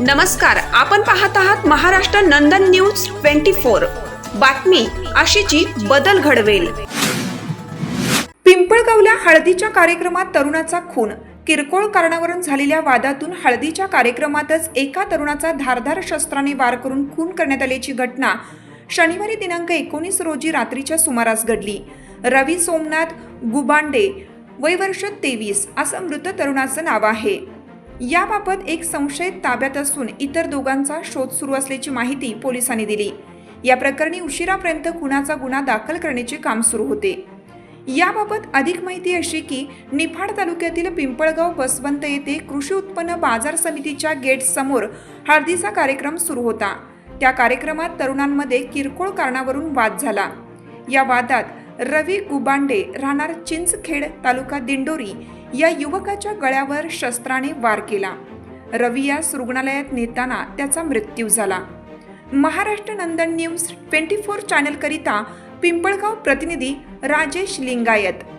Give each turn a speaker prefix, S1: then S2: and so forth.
S1: नमस्कार आपण पाहत आहात Maharashtra Nandan news twenty four. बातमी अशीची बदल घडवेल. पिंपळगावला हळदीच्या कार्यक्रमात तरुणाचा खून. किरकोळ कारणावरून झालेल्या वादातून हळदीच्या कार्यक्रमातच एका तरुणाचा धारधार शस्त्राने वार करून खून करण्यात आल्याची घटना शनिवारी दिनांक एकोणीस रोजी रात्रीच्या सुमारास घडली. रवी सोमनाथ गुबांडे वय वर्ष तेवीस असं मृत तरुणाचं नाव आहे. याबाबत एक संशयित ताब्यात असून इतर दोघांचा शोध सुरू असल्याची माहिती पोलिसांनी दिली. या प्रकरणी उशिरापर्यंत खुनाचा गुन्हा दाखल करण्याचे काम सुरू होते. याबाबत अधिक माहिती अशी की निफाड तालुक्यातील पिंपळगाव बसवंत येथे कृषी उत्पन्न बाजार समितीच्या गेटसमोर हळदीचा कार्यक्रम सुरू होता. त्या कार्यक्रमात तरुणांमध्ये किरकोळ कारणावरून वाद झाला. या वादात रवी गुबांडे राहणार चिंचखेड तालुका दिंडोरी या युवकाच्या गळ्यावर शस्त्राने वार केला. रवी यास रुग्णालयात नेताना त्याचा मृत्यू झाला. Maharashtra Nandan news twenty four चॅनलकरिता Pimpalgaon प्रतिनिधी राजेश लिंगायत.